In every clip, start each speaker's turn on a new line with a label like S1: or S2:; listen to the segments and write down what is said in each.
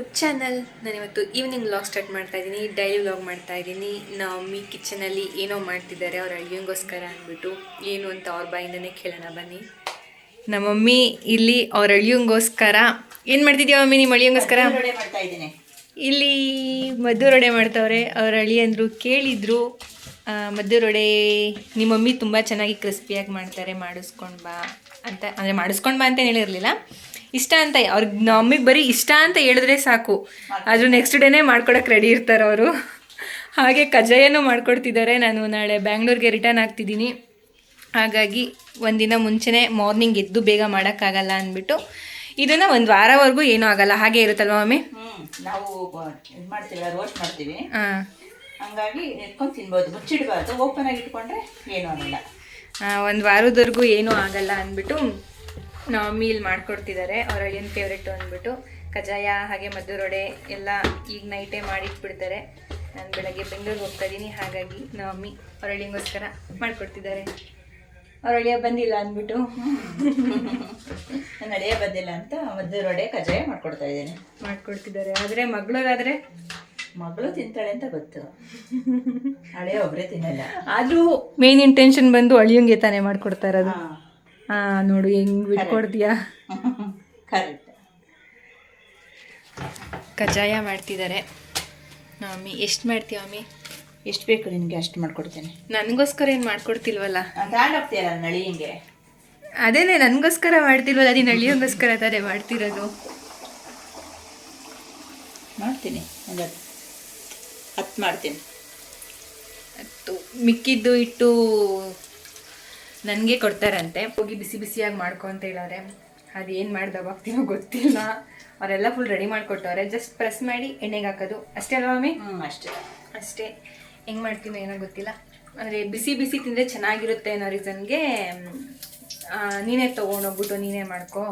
S1: YouTube channel ನಾನಿವತ್ತು evening vlog start ಮಾಡ್ತಾ ಇದ್ದೀನಿ ಡೈಲಿ ವ್ಲಾಗ್ ಮಾಡ್ತಾ ಇದ್ದೀನಿ. ನಮ್ಮಿ ಕಿಚನಲ್ಲಿ ಏನೋ ಮಾಡ್ತಿದ್ದಾರೆ ಅವ್ರ ಅಳಿಯಂಗೋಸ್ಕರ ಅಂದ್ಬಿಟ್ಟು. ಏನು ಅಂತ ಅವ್ರ ಬಾಯಿಂದನೇ ಕೇಳೋಣ ಬನ್ನಿ. ನಮ್ಮಮ್ಮಿ ಇಲ್ಲಿ ಅವ್ರ ಅಳಿಯಂಗೋಸ್ಕರ. ಏನು ಮಾಡ್ತಿದ್ಯಾ ಮಮ್ಮಿ ನಿಮ್ಮ ಅಳಿಯಂಗೋಸ್ಕರ? ಇಲ್ಲಿ ಮದ್ದೂರೊಡೆ ಮಾಡ್ತವ್ರೆ. ಅವ್ರ ಅಳಿಯಂದರು ಕೇಳಿದರು ಮದ್ದೂರೊಡೆ ನಿಮ್ಮ ಮಮ್ಮಿ ತುಂಬ ಚೆನ್ನಾಗಿ ಕ್ರಿಸ್ಪಿಯಾಗಿ ಮಾಡ್ತಾರೆ ಮಾಡಿಸ್ಕೊಂಡು ಬಾ ಅಂತ. ಅಂದರೆ ಮಾಡಿಸ್ಕೊಂಡು ಬಾ ಅಂತ ಹೇಳಿರಲಿಲ್ಲ. ಇಷ್ಟ ಅಂತ ಅವ್ರಿಗೆ ನಮಗೆ ಬರೀ ಇಷ್ಟ ಅಂತ ಹೇಳಿದ್ರೆ ಸಾಕು. ಆದರೂ ನೆಕ್ಸ್ಟ್ ಡೇನೇ ಮಾಡ್ಕೊಡಕ್ಕೆ ರೆಡಿ ಇರ್ತಾರೆ ಅವರು. ಹಾಗೆ ಕಜ್ಜಾಯನೂ ಮಾಡ್ಕೊಡ್ತಿದ್ದಾರೆ ನಾನು ನಾಳೆ ಬ್ಯಾಂಗ್ಳೂರ್ಗೆ ರಿಟರ್ನ್ ಆಗ್ತಿದ್ದೀನಿ ಹಾಗಾಗಿ ಒಂದಿನ ಮುಂಚೆನೇ ಮಾರ್ನಿಂಗ್ ಎದ್ದು ಬೇಗ ಮಾಡೋಕ್ಕಾಗಲ್ಲ ಅಂದ್ಬಿಟ್ಟು ಇದನ್ನು ಒಂದು ವಾರವರೆಗೂ ಏನೂ ಆಗಲ್ಲ. ಹಾಗೆ ಇರುತ್ತಲ್ವ ಮಮ್ಮಿ
S2: ನಾವು ಇದು ಮಾಡ್ತೀವಿ ರೋಸ್ಟ್ ಮಾಡ್ತೀವಿ.
S1: ಹಾಂ.
S2: ಹಂಗಾಗಿ ಎತ್ಕೊಂಡು ತಿನ್ಬೋದು. ಮುಚ್ಚಿಡ್ಬಾರ್ದು. ಓಪನ್ ಆಗಿ ಇಟ್ಕೊಂಡ್ರೆ ಏನೂ ಆಗಲ್ಲ.
S1: ಒಂದು ವಾರದವರೆಗೂ ಏನೂ ಆಗಲ್ಲ ಅಂದ್ಬಿಟ್ಟು ಮೀಲ್ ಮಾಡ್ಕೊಡ್ತಿದ್ದಾರೆ ಅವ್ರ ಏನು ಫೇವ್ರೆಟ್ ಅಂದ್ಬಿಟ್ಟು ಕಜಾಯ ಹಾಗೆ ಮದ್ದೂರೊಡೆ ಎಲ್ಲ ಈಗ ನೈಟೇ ಮಾಡಿಟ್ಬಿಡ್ತಾರೆ. ನಾನು ಬೆಳಗ್ಗೆ ಬೆಂಗಳೂರಿಗೆ ಹೋಗ್ತಾ ಇದ್ದೀನಿ ಹಾಗಾಗಿ ನಮ್ಮ ಮಮ್ಮಿ ಅವ್ರ ಅಳಿಯಂಗೋಸ್ಕರ ಮಾಡ್ಕೊಡ್ತಿದ್ದಾರೆ ಅವ್ರ ಅಳಿಯ ಬಂದಿಲ್ಲ ಅಂದ್ಬಿಟ್ಟು.
S2: ನಾನು ಅಡಿಯ ಬಂದಿಲ್ಲ ಅಂತ ಮದ್ದು ರೊಡೆ ಕಜಾಯ ಮಾಡ್ಕೊಡ್ತಾ ಇದ್ದೀನಿ.
S1: ಮಾಡ್ಕೊಡ್ತಿದ್ದಾರೆ ಆದರೆ ಮಗಳಿಗಾದರೆ
S2: ಮಗಳು ತಿಂತಾಳೆ ಅಂತ ಗೊತ್ತು. ಹಳೆಯ ಒಬ್ಬರೇ ತಿನ್ನಲ್ಲ.
S1: ಆದರೂ ಮೇನ್ ಇಂಟೆನ್ಷನ್ ಬಂದು ಅಳಿಯಂಗೆ ತಾನೇ ಮಾಡ್ಕೊಡ್ತಾ ಇರೋದು. ನೋಡು ಹೆಂಗ್ ಬಿಟ್ಕೊಡ್ತೀಯಾ?
S2: ಕರೆಕ್ಟ್.
S1: ಕಜ್ಜಾಯ ಮಾಡ್ತಿದ್ದಾರೆ ಮಮ್ಮಿ ಎಷ್ಟು ಮಾಡ್ತೀಯ ಮಮ್ಮಿ
S2: ಎಷ್ಟು ಬೇಕು ನಿನಗೆ ಅಷ್ಟು ಮಾಡ್ಕೊಡ್ತೀನಿ.
S1: ನನಗೋಸ್ಕರ ಏನು ಮಾಡ್ಕೊಡ್ತಿಲ್ವಲ್ಲ?
S2: ನಳಿಯಂಗೆ ನಳಿ ಹಿಂಗೆ
S1: ಅದೇನೆ ನನಗೋಸ್ಕರ ಮಾಡ್ತಿಲ್ವಲ್ಲ ನೀನು ನಳಿಯಂಗೋಸ್ಕರ ತಾನೇ ಮಾಡ್ತಿರೋದು?
S2: ಮಾಡ್ತೀನಿ ಒಂದು ಹತ್ತು. ಮಾಡ್ತೀನಿ.
S1: ಮಿಕ್ಕಿದ್ದು ಇಟ್ಟು ನನಗೆ ಕೊಡ್ತಾರಂತೆ. ಹೋಗಿ ಬಿಸಿ ಬಿಸಿಯಾಗಿ ಮಾಡ್ಕೊ ಅಂತ ಹೇಳಾರೆ ಅದು ಏನು ಮಾಡ್ದಾಗ್ತೀನೋ ಗೊತ್ತಿಲ್ಲ. ಅವರೆಲ್ಲ ಫುಲ್ ರೆಡಿ ಮಾಡಿಕೊಟ್ಟವ್ರೆ. ಜಸ್ಟ್ ಪ್ರೆಸ್ ಮಾಡಿ ಎಣ್ಣೆಗೆ ಹಾಕೋದು. ಅಷ್ಟೇ ಅಲ್ವಾ ಮಮ್ಮಿ?
S2: ಹ್ಞೂ ಅಷ್ಟೇ.
S1: ಅಷ್ಟೇ. ಹೆಂಗೆ ಮಾಡ್ತೀನೋ ಏನೋ ಗೊತ್ತಿಲ್ಲ. ಅಂದರೆ ಬಿಸಿ ಬಿಸಿ ತಿಂದರೆ ಚೆನ್ನಾಗಿರುತ್ತೆ ಅನ್ನೋ ರೀಸನ್ಗೆ ನೀನೇ ತೊಗೊಂಡೋಗ್ಬಿಟ್ಟು ನೀನೇ ಮಾಡ್ಕೋ.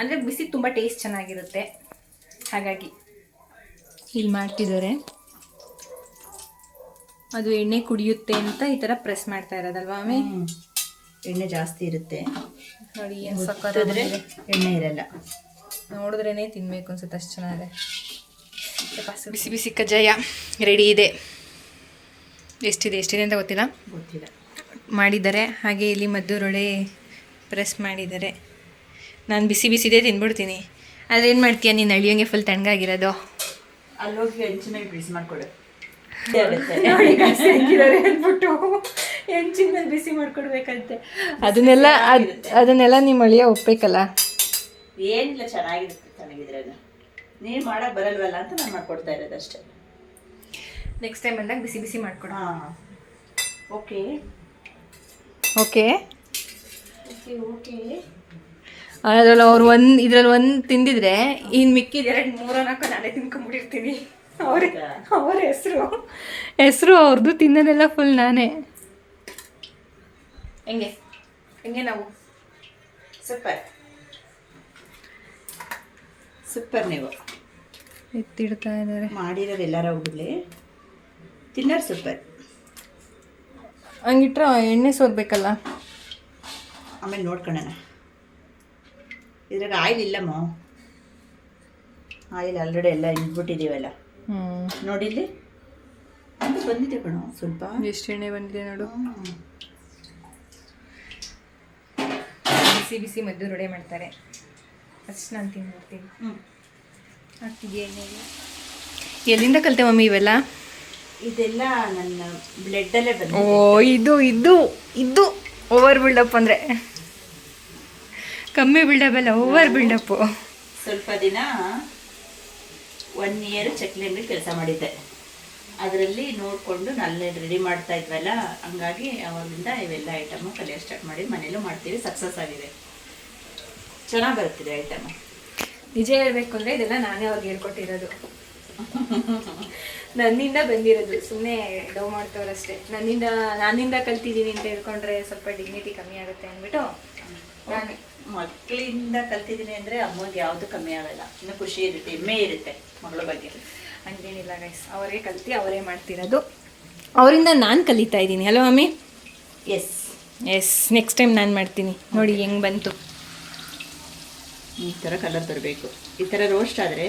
S1: ಅಂದರೆ ಬಿಸಿ ತುಂಬ ಟೇಸ್ಟ್ ಚೆನ್ನಾಗಿರುತ್ತೆ. ಹಾಗಾಗಿ ಇಲ್ಲಿ ಮಾಡ್ತಿದ್ದಾರೆ. ಅದು ಎಣ್ಣೆ ಕುಡಿಯುತ್ತೆ ಅಂತ ಈ ಥರ ಪ್ರೆಸ್ ಮಾಡ್ತಾ ಇರೋದಲ್ವಾ ಮಮ್ಮಿ?
S2: ಎಣ್ಣೆ ಜಾಸ್ತಿ ಇರುತ್ತೆ.
S1: ನೋಡಿ ಏನು
S2: ಸಕ್ಕತ್ತಾದ್ರೆ ಎಣ್ಣೆ ಇರಲ್ಲ.
S1: ನೋಡಿದ್ರೇನೆ ತಿನ್ಬೇಕು ಅನ್ಸುತ್ತೆ ಅಷ್ಟು ಚೆನ್ನಾಗಿದೆ. ಬಿಸಿ ಬಿಸಿ ಕಜ್ಜಾಯ ರೆಡಿ ಇದೆ. ಎಷ್ಟಿದೆ ಎಷ್ಟಿದೆ ಅಂತ ಗೊತ್ತಿಲ್ಲ.
S2: ಗೊತ್ತಿಲ್ಲ.
S1: ಮಾಡಿದ್ದಾರೆ ಹಾಗೆ ಇಲ್ಲಿ ಮದ್ದೂರೊಳೆ ಪ್ರೆಸ್ ಮಾಡಿದ್ದಾರೆ. ನಾನು ಬಿಸಿ ಬಿಸಿದೇ ತಿನ್ಬಿಡ್ತೀನಿ. ಆದರೆ ಏನು ಮಾಡ್ತೀಯ ನೀನು ಅಳಿಯೋಂಗೆ ಫುಲ್ ತಣ್ಣಗಾಗಿರೋದು?
S2: ಅಲ್ಲೋಗಿ ಹೆಂಚಿನ ಬಿಸಿ ಮಾಡಿಕೊಡು.
S1: ಅಂದ್ಬಿಟ್ಟು ಹೆಂಚಿನ ಮೇಲೆ ಬಿಸಿ ಮಾಡ್ಕೊಡ್ಬೇಕಂತೆ. ಅದನ್ನೆಲ್ಲ ಅದು ಅದನ್ನೆಲ್ಲ ನಿಮ್ಮ ಅಳಿಯ ಒಪ್ಬೇಕಲ್ಲ?
S2: ಏನಿಲ್ಲ ಚೆನ್ನಾಗಿರುತ್ತೆ ಚೆನ್ನಾಗಿದ್ರೆ ಅದು. ನೀನು ಮಾಡಕ್ ಬರಲ್ವಲ್ಲ ಅಂತ ನಾನು ಮಾಡ್ಕೊಡ್ತಾ ಇರೋದು ಅಷ್ಟೇ.
S1: ನೆಕ್ಸ್ಟ್ ಟೈಮ್ ಬಂದಾಗ ಬಿಸಿ ಬಿಸಿ ಮಾಡ್ಕೊಡ.
S2: ಹಾಂ. ಓಕೆ.
S1: ಓಕೆ.
S2: Okay okay.
S1: ಅದ್ರಲ್ಲಿ ಅವ್ರು ಒಂದು ಇದ್ರಲ್ಲಿ ಒಂದು ತಿಂದಿದ್ರೆ ಇನ್ನು ಮಿಕ್ಕಿದ ಎರಡು ಮೂರೋ ನಾಲ್ಕು ನಾನೇ ತಿನ್ಕೊಂಡ್ಬಿಟ್ಟಿರ್ತೀನಿ ಅವ್ರ ಅವ್ರ ಹೆಸರು. ಹೆಸರು ಅವ್ರದ್ದು ತಿನ್ನೋದೆಲ್ಲ ಫುಲ್ ನಾನೇ. ಹೆಂಗೆ? ಹೆಂಗೆ ನಾವು?
S2: ಸೂಪರ್ ಸೂಪರ್ ನೀವು.
S1: ಎತ್ತಿಡ್ತಾ ಇದ್ದಾರೆ.
S2: ಮಾಡಿರೋರು ಎಲ್ಲಾರ ಹೋಗ್ಲಿ ತಿನ್ನೋರು ಸೂಪರ್
S1: ಹಂಗಿಟ್ರೆ ಎಣ್ಣೆ ಸೋರ್ಬೇಕಲ್ಲ
S2: ಆಮೇಲೆ ನೋಡ್ಕೊಳ್ಳೋಣ. ಇದ್ರಾಗ ಆಯಿಲ್ ಇಲ್ಲಮ್ಮ. ಆಯಿಲ್ ಆಲ್ರೆಡಿ ಎಲ್ಲ ಇಟ್ಬಿಟ್ಟಿದ್ದೀವಲ್ಲ ನೋಡಿಲ್ಲಿ ಅಂತ ಬಂದಿದೆ ಕಣೋ ಸ್ವಲ್ಪ.
S1: ಎಷ್ಟು ಎಣ್ಣೆ ಬಂದಿದೆ ನೋಡು. ಬಿಸಿ ಬಿಸಿ ಮದ್ದು ರೊಡೆ ಮಾಡ್ತಾರೆ. ಅಷ್ಟು ನಾನು ತಿನ್ಬಿಡ್ತೀನಿ.
S2: ಹ್ಮ್.
S1: ಆಗ್ತಿದೆಯಾ ಎಣ್ಣೆಗೆ ಎಲ್ಲಿಂದ ಕಲಿತೆ ಮಮ್ಮಿ ಇವೆಲ್ಲ?
S2: ಇದೆಲ್ಲ ನನ್ನ ಬ್ಲಡ್ಡಲ್ಲೇ
S1: ಓ
S2: ಬಂದಿದೆ.
S1: ಇದು ಇದು ಇದು ಓವರ್ ಬಿಲ್ಡಪ್ ಅಂದರೆ. ಕಮ್ಮಿ ಬಿಲ್ಡಪ್ ಅಲ್ಲ ಓವರ್ ಬಿಲ್ಡಪ್ಪು
S2: ಸ್ವಲ್ಪ ದಿನ ಒನ್ ಇಯರ್ ಚಕ್ಲಿ ಅಂಗಡಿ ಕೆಲಸ ಮಾಡಿದ್ದೆ. ಅದರಲ್ಲಿ ನೋಡಿಕೊಂಡು ನಲ್ಲೇ ರೆಡಿ ಮಾಡ್ತಾ ಇದ್ವಲ್ಲ ಹಂಗಾಗಿ ಅವಾಗಿಂದ ಇವೆಲ್ಲ ಐಟಮು ಕಲಿಯ ಸ್ಟಾರ್ಟ್ ಮಾಡಿ ಮನೇಲೂ ಮಾಡ್ತೀವಿ ಸಕ್ಸಸ್ ಆಗಿದೆ. ಚೆನ್ನಾಗಿ ಬರುತ್ತಿದೆ ಐಟಮ್
S1: ನಿಜ ಹೇಳ್ಬೇಕು ಅಂದರೆ ಇದೆಲ್ಲ ನಾನೇ ಅವ್ರಿಗೆ ಹೇಳ್ಕೊಟ್ಟಿರೋದು. ನನ್ನಿಂದ ಬಂದಿರೋದು ಸುಮ್ಮನೆ ಡವ್ ಮಾಡ್ತವ್ರಷ್ಟೇ. ನನ್ನಿಂದ ನಾನಿಂದ ಕಲ್ತಿದ್ದೀನಿ ಅಂತ ಹೇಳ್ಕೊಂಡ್ರೆ ಸ್ವಲ್ಪ ಡಿಗ್ನಿಟಿ ಕಮ್ಮಿ ಆಗುತ್ತೆ ಅಂದ್ಬಿಟ್ಟು ನಾನು.
S2: ಮಕ್ಕಳಿಂದ ಕಲ್ತಿದ್ದೀನಿ ಅಂದರೆ ಅಮ್ಮಗೆ ಯಾವುದು ಕಮ್ಮಿ ಆಗಲ್ಲ. ಇನ್ನು ಖುಷಿ ಇರುತ್ತೆ ಹೆಮ್ಮೆ ಇರುತ್ತೆ ಮಗಳ ಬಗ್ಗೆ.
S1: ಹಂಗೇನಿಲ್ಲ ಗೈಸ್ ಅವರೇ ಕಲ್ತಿ ಅವರೇ ಮಾಡ್ತಿರೋದು. ಅವರಿಂದ ನಾನು ಕಲಿತಾ ಇದ್ದೀನಿ. Hello mummy?
S2: Yes
S1: yes next time ನಾನು ಮಾಡ್ತೀನಿ. ನೋಡಿ ಹೆಂಗೆ ಬಂತು.
S2: ಈ ಥರ ಕಲರ್ ಬರಬೇಕು. ಈ ಥರ ರೋಸ್ಟ್ ಆದರೆ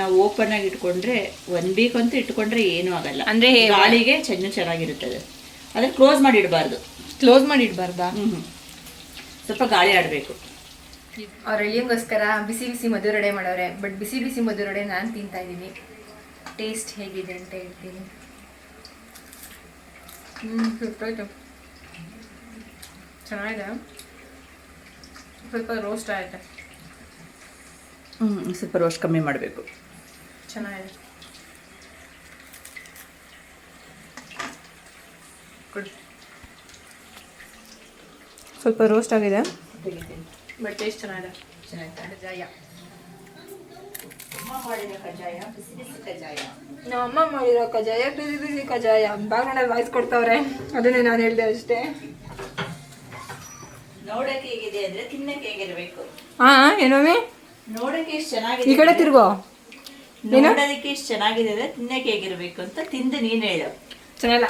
S2: ನಾವು ಓಪನ್ ಆಗಿ ಇಟ್ಕೊಂಡ್ರೆ ಒನ್ ವೀಕ್ ಅಂತೂ ಇಟ್ಕೊಂಡ್ರೆ ಏನೂ ಆಗಲ್ಲ.
S1: ಅಂದ್ರೆ
S2: ಗಾಳಿಗೆ ಚೆನ್ನ ಚೆನ್ನಾಗಿರುತ್ತದೆ. ಅದೇ ಕ್ಲೋಸ್ ಮಾಡಿ ಇಡಬಾರ್ದು.
S1: ಕ್ಲೋಸ್ ಮಾಡಿ ಇಡಬಾರ್ದಾ?
S2: ಹ್ಞೂ ಸ್ವಲ್ಪ ಗಾಳಿ ಆಡಬೇಕು.
S1: ಅವ್ರ ಅಳಿಯಂಗೋಸ್ಕರ ಬಿಸಿ ಬಿಸಿ ಮಧುರಡೆ ಮಾಡವ್ರೆ ಬಟ್ ಬಿಸಿ ಬಿಸಿ ಮಧುರಡೆ ನಾನು ತಿಂತಾ ಇದ್ದೀನಿ. ಟೇಸ್ಟ್ ಹೇಗಿದೆ ಅಂತ ಹೇಳ್ತೀನಿ. ಹ್ಞೂ ಸುಟ್ಟೋಯ್ತು ಚೆನ್ನಾಗಿದೆ. ಸ್ವಲ್ಪ ರೋಸ್ಟ್ ಆಯಿತು.
S2: ಹ್ಞೂ ಸ್ವಲ್ಪ ರೋಸ್ಟ್ ಕಮ್ಮಿ ಮಾಡಬೇಕು.
S1: ಚೆನ್ನಾಗಿದೆ ಗುಡ್ ಸ್ವಲ್ಪ ರೋಸ್ಟ್ ಆಗಿದೆ. ಬಟ್ ಟೇಸ್ಟ್ ಚೆನ್ನಾಗಿದೆ.
S2: ಚೆನ್ನಾಗಿದೆ
S1: ಕಜ್ಜಾಯ. ನಮ್ಮ ಅಮ್ಮ ಮಾಡಿರೋ ಕಜ್ಜಾಯ ಬಿಸಿ ಬಿಸಿ ಕಜ್ಜಾಯ. ಬಾಗಣೆ ವಾಯ್ಸ್ ಕೊಡ್ತಾವ್ರೆ. ಅದನ್ನೇ ನಾನು ಹೇಳಿದೆ ಅಷ್ಟೇ.
S2: ನೋಡಕ್ಕೆ ಹೇಗಿದೆ ಅಂದ್ರೆ ತಿನ್ನಕ್ಕೆ ಹೇಗಿರ್ಬೇಕು?
S1: ಹಾ ಏನೋಮಿ
S2: ನೋಡಕ್ಕೆ ಎಷ್ಟು
S1: ಈ
S2: ಚೆನ್ನಾಗಿದೆ
S1: ಕಡೆ ತಿರುಗೋ.
S2: ನೋಡೋದಕ್ಕೆ ಎಷ್ಟು ಚೆನ್ನಾಗಿದೆ ಅಂದ್ರೆ ತಿನ್ನಕ್ಕೆ ಹೇಗಿರ್ಬೇಕು ಅಂತ ತಿಂದು ನೀನು ಹೇಳು.
S1: ಚೆನ್ನಾಗಿಲ್ಲ.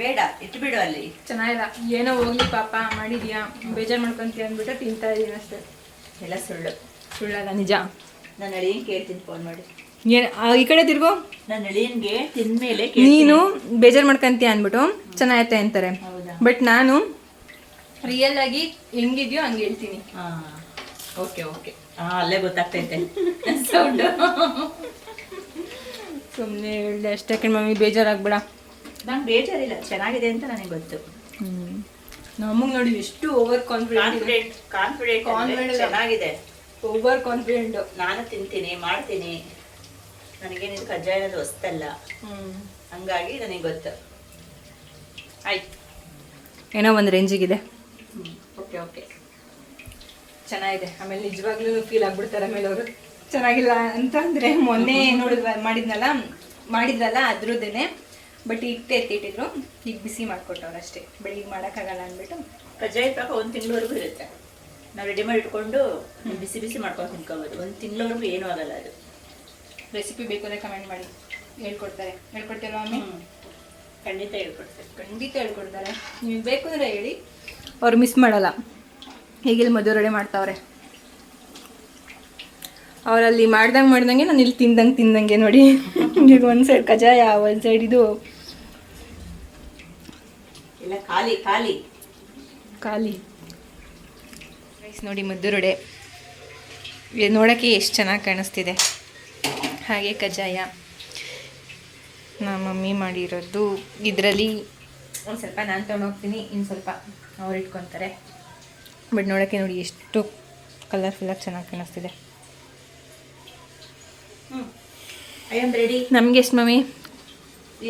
S2: ಬೇಡ ಇಟ್ಬಿಡು ಅಲ್ಲಿ.
S1: ಚೆನ್ನಾಗಿಲ್ಲ. ಏನೋ ಹೋಗ್ಲಿ ಪಾಪ ಮಾಡಿದ್ಯಾ ಬೇಜಾರು ಮಾಡ್ಕೊಂತೀಯ ಅಂದ್ಬಿಟ್ಟು ತಿಂತಾ ಇದೀನಿ ಅಷ್ಟೇ.
S2: ಎಲ್ಲ ಸುಳ್ಳು.
S1: ಸುಳ್ಳಲ್ಲ ನಿಜ.
S2: ನಾನು ಅಳಿಯನ್ ಕೇಳ್ತೀನಿ ಫೋನ್ ಮಾಡಿ.
S1: ಏನು ಈ ಕಡೆ ತಿರ್ಗೋ?
S2: ನನ್ನ ಅಳಿಯನ್ಗೆ ತಿಂದ್ಮೇಲೆ
S1: ನೀನು ಬೇಜಾರು ಮಾಡ್ಕೊಂತೀಯ ಅಂದ್ಬಿಟ್ಟು ಚೆನ್ನಾಗೈತೆ ಅಂತಾರೆ.
S2: ಹೌದಾ?
S1: ಬಟ್ ನಾನು ರಿಯಲ್ ಆಗಿ ಹೆಂಗಿದ್ಯೋ ಹಂಗೆ ಹೇಳ್ತೀನಿ.
S2: ಹಾ ಓಕೆ ಓಕೆ. ಹಾ ಅಲ್ಲೇ ಗೊತ್ತಾಗ್ತೈತೆ. ಸೌಂಡು
S1: ಸುಮ್ಮನೆ ಹೇಳ್ದೆ ಅಷ್ಟೇ ಕಣ್ ಮಮ್ಮಿ ಬೇಜಾರಾಗ್ಬೇಡ.
S2: ನಂಗೆ ಬೇಜಾರಿಲ್ಲ ಚೆನ್ನಾಗಿದೆ ಅಂತ ನನಗೆ ಗೊತ್ತು.
S1: ನಮಗೆ ನೋಡಿ ಎಷ್ಟು ಓವರ್ ಕಾನ್ಫಿಡೆಂಟ್
S2: ಕಾನ್ಫಿಡೆಂಟ್ ಕಾನ್ಫಿಡೆಂಟ್. ಚೆನ್ನಾಗಿದೆ.
S1: ಓವರ್ ಕಾನ್ಫಿಡೆಂಟ್
S2: ನಾನು ತಿಂತೀನಿ ಮಾಡ್ತೀನಿ. ನನಗೇನಿದು ಕಜ್ಜಾಯ ಅನ್ನೋದು ಹೊಸ್ತಲ್ಲ. ಹಂಗಾಗಿ ನನಗೆ ಗೊತ್ತು. ಆಯ್ತು.
S1: ಏನೋ ಒಂದು ರೇಂಜಿಗಿದೆ
S2: ಓಕೆ ಓಕೆ.
S1: ಚೆನ್ನಾಗಿದೆ. ಆಮೇಲೆ ನಿಜವಾಗ್ಲೂ ಫೀಲ್ ಆಗ್ಬಿಡ್ತಾರೆ ಆಮೇಲೆ ಅವರು. ಚೆನ್ನಾಗಿಲ್ಲ ಅಂತಂದ್ರೆ ಮೊನ್ನೆ ನೋಡಿದ್ವ ಮಾಡಿದ್ನಲ್ಲ? ಮಾಡಿದ್ರಲ್ಲ ಅದ್ರದ್ದೇನೆ. ಬಟ್ ಇಟ್ಟು ಎತ್ತಿಟ್ಟಿದ್ರು ಈಗ ಬಿಸಿ ಮಾಡ್ಕೊಟ್ಟವ್ರು ಅಷ್ಟೇ. ಬೆಳಿಗ್ಗೆ ಮಾಡೋಕ್ಕಾಗಲ್ಲ ಅಂದ್ಬಿಟ್ಟು
S2: ಕಜ್ಜಾಯ ಪಾಕ ಒಂದು ತಿಂಗಳವರೆಗೂ ಇರುತ್ತೆ. ನಾವು ರೆಡಿ ಮಾಡಿ ಇಟ್ಕೊಂಡು ಬಿಸಿ ಬಿಸಿ ಮಾಡ್ಕೊಂಡು ತಿನ್ಕೋಬೋದು. ಒಂದು ತಿಂಗಳವರೆಗೂ ಏನೂ ಆಗಲ್ಲ ಅದು.
S1: ರೆಸಿಪಿ ಬೇಕು ಅಂದರೆ ಕಮೆಂಟ್ ಮಾಡಿ. ಹೇಳ್ಕೊಡ್ತಾರೆ. ಹೇಳ್ಕೊಡ್ತೀರಾ ಮಮ್ಮಿ?
S2: ಖಂಡಿತ ಹೇಳ್ಕೊಡ್ತಾರೆ
S1: ಖಂಡಿತ ಹೇಳ್ಕೊಡ್ತಾರೆ. ನೀವು ಬೇಕು ಅಂದರೆ ಹೇಳಿ. ಅವ್ರು ಮಿಸ್ ಮಾಡಲ್ಲ. ಹೀಗಿಲ್ಲಿ ಮದುವೆ ರೆಡಿ ಮಾಡ್ತಾವ್ರೆ. ಅವರಲ್ಲಿ ಮಾಡ್ದಂಗೆ ಮಾಡ್ದಂಗೆ ನಾನು ಇಲ್ಲಿ ತಿಂದಂಗೆ ತಿಂದಂಗೆ ನೋಡಿ. ಈಗ ಒಂದು ಸೈಡ್ ಕಜಾಯ ಒಂದು ಸೈಡ್ ಇದು.
S2: ಇಲ್ಲ ಖಾಲಿ ಖಾಲಿ.
S1: ಖಾಲಿ. ರೈಸ್ ನೋಡಿ ಮುದ್ದುರುಡೆ. ಇದು ನೋಡೋಕ್ಕೆ ಎಷ್ಟು ಚೆನ್ನಾಗಿ ಕಾಣಿಸ್ತಿದೆ. ಹಾಗೆ ಕಜ್ಜಾಯ. ನಮ್ಮ ಮಮ್ಮಿ ಮಾಡಿರೋದು. ಇದರಲ್ಲಿ ಒಂದು ಸ್ವಲ್ಪ ನಾನು ತೊಗೊಂಡೋಗ್ತೀನಿ ಇನ್ನು ಸ್ವಲ್ಪ ಅವ್ರು ಇಟ್ಕೊತಾರೆ. ಬಟ್ ನೋಡೋಕ್ಕೆ ನೋಡಿ ಎಷ್ಟು ಕಲರ್ಫುಲ್ಲಾಗಿ ಚೆನ್ನಾಗಿ ಕಾಣಿಸ್ತಿದೆ.
S2: ಹ್ಞೂ ಐ ಆಮ್ ರೆಡಿ
S1: ನಮಗೆ ಎಷ್ಟು ಮಮ್ಮಿ?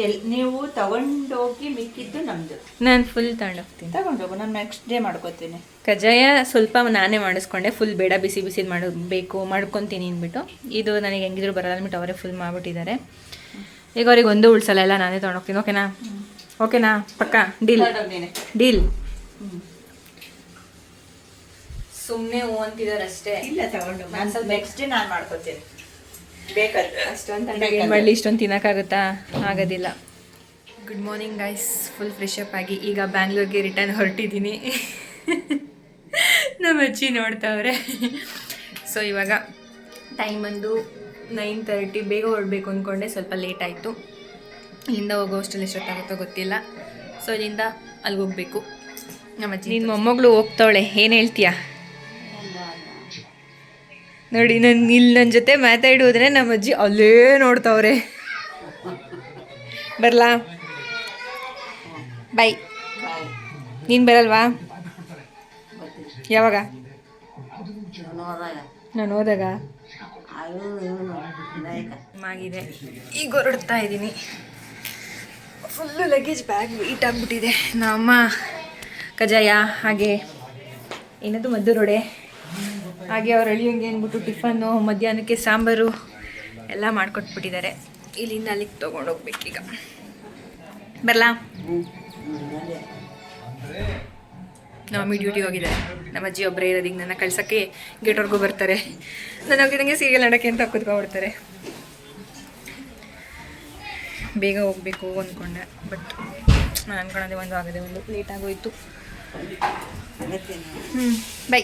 S2: ಎಲ್ ನೀವು ತಗೊಂಡೋಗಿ ಮಿಕ್ಕಿದ್ದು ನಮ್ದು.
S1: ನಾನು ಫುಲ್ ತಗೊಂಡೋಗ್ತೀನಿ.
S2: ತಗೊಂಡೋಗು ನಾನು ನೆಕ್ಸ್ಟ್ ಡೇ ಮಾಡ್ಕೋತೀನಿ.
S1: ಕಜ್ಜಾಯ ಸ್ವಲ್ಪ ನಾನೇ ಮಾಡಿಸ್ಕೊಂಡೆ ಫುಲ್ ಬೇಡ ಬಿಸಿ ಬಿಸಿ ಮಾಡಬೇಕು ಮಾಡ್ಕೊತೀನಿ ಅಂದ್ಬಿಟ್ಟು. ಇದು ನನಗೆ ಹೆಂಗಿದ್ರು ಬರಲ್ಲ ಅಂದ್ಬಿಟ್ಟು ಅವರೇ ಫುಲ್ ಮಾಡಿಬಿಟ್ಟಿದ್ದಾರೆ. ಈಗ ಅವ್ರಿಗೆ ಒಂದು ಉಳ್ಸಲ್ಲ ಎಲ್ಲ ನಾನೇ ತೊಗೊಂಡೋಗ್ತೀನಿ ಓಕೆನಾ ಓಕೆನಾ ಪಕ್ಕ ಡೀಲ್ ಡೀಲ್ ಸುಮ್ಮನೆ ಹೂ ಅಂತಿದ್ದಾರೆ ಅಷ್ಟೇ.
S2: ಇಲ್ಲ ತಗೊಂಡು ನಾನು ಸ್ವಲ್ಪ ನೆಕ್ಸ್ಟ್ ಡೇ ನಾನು ಮಾಡ್ಕೋತೀನಿ.
S1: ಅಷ್ಟೊಂದು ಮಾಡಲಿ ಇಷ್ಟೊಂದು ತಿನ್ನೋಕ್ಕಾಗುತ್ತಾ? ಆಗೋದಿಲ್ಲ. Good morning guys full fresh up ಆಗಿ ಈಗ ಬ್ಯಾಂಗ್ಳೂರ್ಗೆ ರಿಟರ್ನ್ ಹೊರಟಿದ್ದೀನಿ. ನಮ್ಮ ಅಜ್ಜಿ ನೋಡ್ತಾವ್ರೆ. ಸೊ ಇವಾಗ ಟೈಮ್ ಬಂದು ನೈನ್ ತರ್ಟಿ ಬೇಗ ಹೊರಡಬೇಕು ಅಂದ್ಕೊಂಡೆ ಸ್ವಲ್ಪ ಲೇಟ್ ಆಯಿತು. ಇಲ್ಲಿಂದ ಹೋಗೋ ಅಷ್ಟರಲ್ಲಿ ಎಷ್ಟೊತ್ತಾಗುತ್ತೋ ಗೊತ್ತಿಲ್ಲ. ಸೊ ಇಲ್ಲಿಂದ ಅಲ್ಲಿಗೆ ಹೋಗಬೇಕು. ನಮ್ಮ ಅಜ್ಜಿ ನಿನ್ನ ಮೊಮ್ಮಗಳು ಹೋಗ್ತಾವಳೆ. ಏನು ಹೇಳ್ತೀಯಾ? ನೋಡಿ ನನ್ನ ಇಲ್ಲಿ ನನ್ನ ಜೊತೆ ಮಾತಾಡೋದ್ರೆ ನಮ್ಮ ಅಜ್ಜಿ ಅಲ್ಲೇ ನೋಡ್ತಾವ್ರೆ. ಬರಲಾ? ಬಾಯ್ ನೀನು ಬರಲ್ವಾ? ಯಾವಾಗ? ನಾನು ಹೋದಾಗ? ಆಗಿದೆ. ಈಗ ಹೊರಡ್ತಾ ಇದ್ದೀನಿ. ಫುಲ್ಲು ಲಗೇಜ್ ಬ್ಯಾಗ್ ವೀಟ್ ಆಗಿಬಿಟ್ಟಿದೆ. ನಮ್ಮ ಕಜಾಯ ಹಾಗೆ ಏನದು ಮದ್ದೂರೊಡೆ ಹಾಗೆ ಅವ್ರು ಅಳಿಯಂಗೆ ಅಂದ್ಬಿಟ್ಟು ಟಿಫನ್ನು, ಮಧ್ಯಾಹ್ನಕ್ಕೆ ಸಾಂಬಾರು ಎಲ್ಲ ಮಾಡಿಕೊಟ್ಬಿಟ್ಟಿದ್ದಾರೆ. ಇಲ್ಲಿಂದ ಅಲ್ಲಿಗೆ ತೊಗೊಂಡೋಗ್ಬೇಕೀಗ ಬರಲಾ? ನಮ್ಮಮ್ಮಿ ಡ್ಯೂಟಿ ಹೋಗಿದ್ದಾರೆ ನಮ್ಮ ಅಜ್ಜಿ ಒಬ್ಬರೇ ಇರೋದೀಗ ನನ್ನ ಕಳ್ಸೋಕ್ಕೆ ಗೇಟ್ವರೆಗೂ ಬರ್ತಾರೆ. ನಾನು ಹೋಗಿದಂಗೆ ಸೀರಿಯಲ್ ನೋಡೋಕ್ಕೆ ಅಂತ ಕೂತ್ಕೊಂಡ್ಬಿಡ್ತಾರೆ. ಬೇಗ ಹೋಗಬೇಕು ಅಂದ್ಕೊಂಡೆ ಬಟ್ ನಾನು ಅಂದ್ಕೊಂಡೆ ಒಂದು ಆಗದೆ ಒಂದು ಲೇಟ್ ಆಗೋಯ್ತು. ಹ್ಞೂ ಬೈ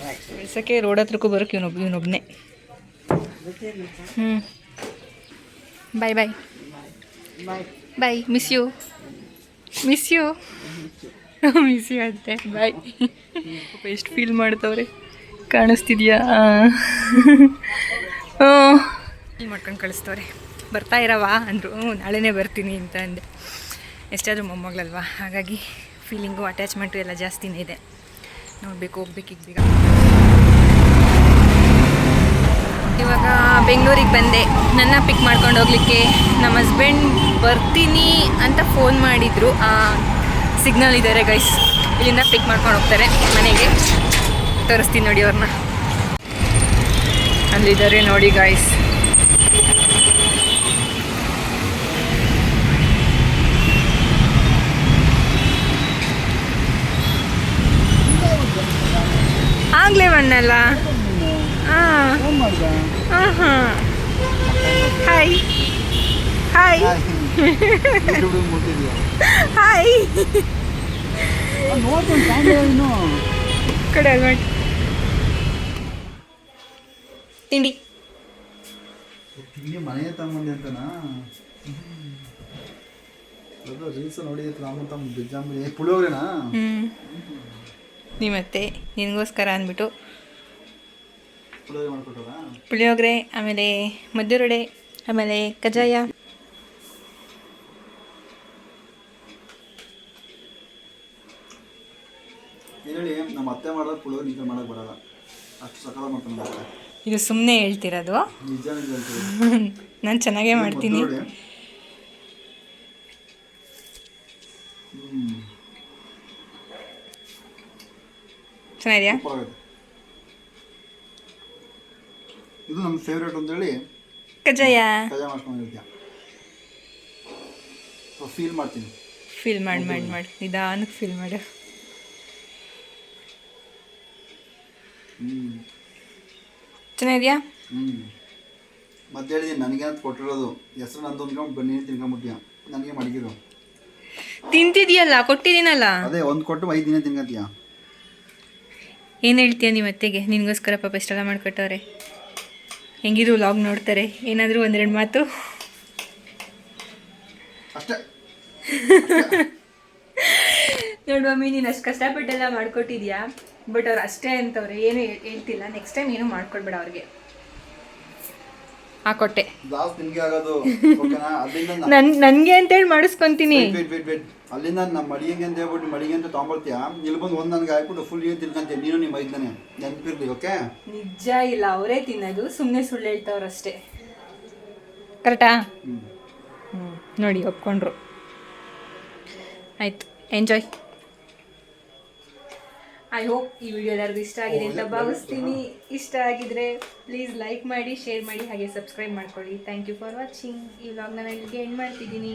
S1: ಬೆಳ್ಸೋಕ್ಕೆ ರೋಡ್ ಹತ್ರಕ್ಕೂ ಬರೋಕೆ ಇವನೊಬ್ಬ ಇವನೊಬ್ಬನೇ ಹ್ಞೂ bye bye bye miss you miss you miss you ಅಂತೆ. ಬಾಯ್ ಎಷ್ಟು ಫೀಲ್ ಮಾಡ್ತವ್ರೆ. ಕಾಣಿಸ್ತಿದ್ಯಾ? ಫೀಲ್ ಮಾಡ್ಕೊಂಡು ಕಳಿಸ್ತವ್ರೆ. ಬರ್ತಾ ಇರವಾ? ಅಂದರು. ಹ್ಞೂ ನಾಳೆನೇ ಬರ್ತೀನಿ ಅಂತ ಅಂದೆ. ಎಷ್ಟಾದರೂ ಮೊಮ್ಮಗಳಲ್ವಾ? ಹಾಗಾಗಿ ಫೀಲಿಂಗು ಅಟ್ಯಾಚ್ಮೆಂಟು ಎಲ್ಲ ಜಾಸ್ತಿನೇ ಇದೆ. ನೋಡಬೇಕು ಹೋಗ್ಬೇಕು ಈಗ. ಬೇಗ ಇವಾಗ ಬೆಂಗಳೂರಿಗೆ ಬಂದೆ. ನನ್ನ ಪಿಕ್ ಮಾಡ್ಕೊಂಡು ಹೋಗ್ಲಿಕ್ಕೆ ನಮ್ಮ ಹಸ್ಬೆಂಡ್ ಬರ್ತೀನಿ ಅಂತ ಫೋನ್ ಮಾಡಿದರು. ಸಿಗ್ನಲ್ ಇದ್ದಾರೆ ಗೈಸ್ ಇಲ್ಲಿಂದ ಪಿಕ್ ಮಾಡ್ಕೊಂಡು ಹೋಗ್ತಾರೆ, ಮನೆಗೆ. ತೋರಿಸ್ತೀನಿ ನೋಡಿ ಅವ್ರನ್ನ. ಅಲ್ಲಿದ್ದಾರೆ ನೋಡಿ ಗೈಸ್ ಆಗ್ಲೇ ಬಣ್ಣಲ್ಲ ಹಾಯ್ ಹಾಯ್ ಹಾಯ್ ಕಡೆ ತಿಂಡಿ. ತಿಂಡಿ
S3: ಮನೆಯ ಮನೆ ತಗೊಂಡೆ ಅಂತನಾ? ಅದು ರೀಲ್ಸ್ ನೋಡಿದ್ರೆ ರಾಮ ತಮ್ಮ ಬಿಜ್ಜಾಂಬರಿ ಪುಳಿಯೋಗ್ರೆನಾ?
S1: ನಿಮ್ಮತ್ತೆ ನಿನಗೋಸ್ಕರ ಅಂದ್ಬಿಟ್ಟು.
S3: ಪುಳಿಯೋಗ್ರೆ
S1: ಆಮೇಲೆ ಮದ್ದೂರೊಡೆ ಆಮೇಲೆ ಕಜ್ಜಾಯ.
S3: ಹೇಳಿ ನಮ್ಮ ಅತ್ತೆ ಮಾಡೋದು ಪುಳಿಯೋಗ್ರೆ ನಿಂತ ಮಾಡೋಕೆ ಬರಲ್ಲ. ಅಷ್ಟು ಸಕಲ ಮಾಡ್ಕೊಂಡು
S1: ಇದು ಸುಮ್ಮನೆ ಹೇಳ್ತಿರೋದು.
S3: ನಿಜ ನಿಜ ಅಂತೀವಿ
S1: ನಾನು ಚೆನ್ನಾಗೇ ಮಾಡ್ತೀನಿ. ಚೆನ್ನಾಗಿದೆಯಾ?
S3: ಇದು ನಮ್ಮ ಫೇವ್ರೇಟ್ ಅಂತೇಳಿ
S1: ಕಜ್ಜಾಯ.
S3: ಕಜಾ ಮಾಡ್ಕೊಂಡಿರ್ತೀಯ ಫೀಲ್ ಮಾಡ್ತೀನಿ.
S1: ಫೀಲ್ ಮಾಡಿ ಮಾಡಿ ಮಾಡಿ. ನಿಧಾನಕ್ಕೆ ಫೀಲ್ ಮಾಡು.
S3: ಹ್ಮ್.
S1: ಚೆನ್ನಾಗಿದೆಯಾ?
S3: ಹ್ಞೂ ಮತ್ತೆ ಹೇಳಿದೀನಿ ನನಗೆ ಅಂತ ಕೊಟ್ಟಿರೋದು. ಹೆಸರು ನಂದು ಅಂದ್ಕೊಂಡು ಬನ್ನಿ ತಿನ್ಕೊಂಬಿಟ್ಟಿಯ ನನಗೆ ಮಡಗಿರು
S1: ತಿಂತಿದೀಯಲ್ಲ ಕೊಟ್ಟಿದ್ದೀನಲ್ಲ?
S3: ಅದೇ ಒಂದು ಕೊಟ್ಟು ಐದು ದಿನ ತಿನ್ಕೊಂತೀಯ?
S1: ಏನು ಹೇಳ್ತೀಯ ನಿಮ್ಮ ಅತ್ತೆಗೆ? ನಿನಗೋಸ್ಕರ ಪಾಪ ಇಷ್ಟೆಲ್ಲ ಮಾಡಿಕೊಟ್ಟವ್ರೆ. ಹೆಂಗಿದ್ರು ವ್ಲಾಗ್ ನೋಡ್ತಾರೆ. ಏನಾದರೂ ಒಂದೆರಡು ಮಾತು. ನೋಡು ಮಮ್ಮಿ ನೀನು ಅಷ್ಟು ಕಷ್ಟಪಟ್ಟೆಲ್ಲ ಮಾಡ್ಕೊಟ್ಟಿದ್ಯಾ? ಬಟ್ ಅವ್ರು ಅಷ್ಟೇ ಅಂತವ್ರೆ. ಏನು ಹೇಳ್ತಿಲ್ಲ. ನೆಕ್ಸ್ಟ್ ಟೈಮ್ ಏನು ಮಾಡ್ಕೊಡ್ಬೇಡ ಅವ್ರಿಗೆ. ಹಾಕೊಟ್ಟೆ
S3: ಜಾಸ್ತಿ ನಿಮಗೆ ಆಗೋದು ಓಕೆನಾ ಅಲ್ಲಿಂದ ನಾ-
S1: ನನ್ ನನಗೆ ಅಂತೇಳಿ ಮಾಡಿಸ್ಕೊಂತೀನಿ.
S3: Wait, wait, wait, wait. ಅಲ್ಲಿಂದ ನಮ್ಮ ಮಡಿಗೆ ಅಂತ ಹೇಳ್ಬಿಟ್ಟು ಮಡಿಗೆ ಅಂತ ತೊಗೊಂಬರ್ತೀಯ? ಇಲ್ಲಿ ಬಂದು ಒಂದು ನನಗೆ ಹಾಕ್ಬಿಟ್ಟು ಫುಲ್ ಏನು ತಿನ್ಕಂತೆ ನೀನು ನಿಮ್ಮ ಐದನೇ ನೆನಪಿರ್ಲಿ ಓಕೆ
S1: ನಿಜ ಇಲ್ಲ ಅವರೇ ತಿನ್ನೋದು. ಸುಮ್ಮನೆ ಸುಳ್ಳು ಹೇಳ್ತಾವ್ರಷ್ಟೇ. ಕರೆಕ್ಟಾ?
S3: ಹ್ಞೂ
S1: ಹ್ಞೂ ನೋಡಿ ಒಪ್ಕೊಂಡ್ರು. ಆಯ್ತು ಎಂಜಾಯ್ ಐ ಹೋಪ್ ಈ ವಿಡಿಯೋ ಎಲ್ಲರಿಗೂ ಇಷ್ಟ ಆಗಿದೆ ಅಂತ ಭಾವಿಸ್ತೀನಿ. ಇಷ್ಟ ಆಗಿದ್ರೆ ಪ್ಲೀಸ್ ಲೈಕ್ ಮಾಡಿ ಶೇರ್ ಮಾಡಿ ಹಾಗೆ ಸಬ್ಸ್ಕ್ರೈಬ್ ಮಾಡ್ಕೊಳ್ಳಿ. ಥ್ಯಾಂಕ್ ಯು ಫಾರ್ ವಾಚಿಂಗ್ ಈ ವ್ಲಾಗ್ ನಾನು ಇಲ್ಲಿಗೆ ಎಂಡ್ ಮಾಡ್ತಿದ್ದೀನಿ.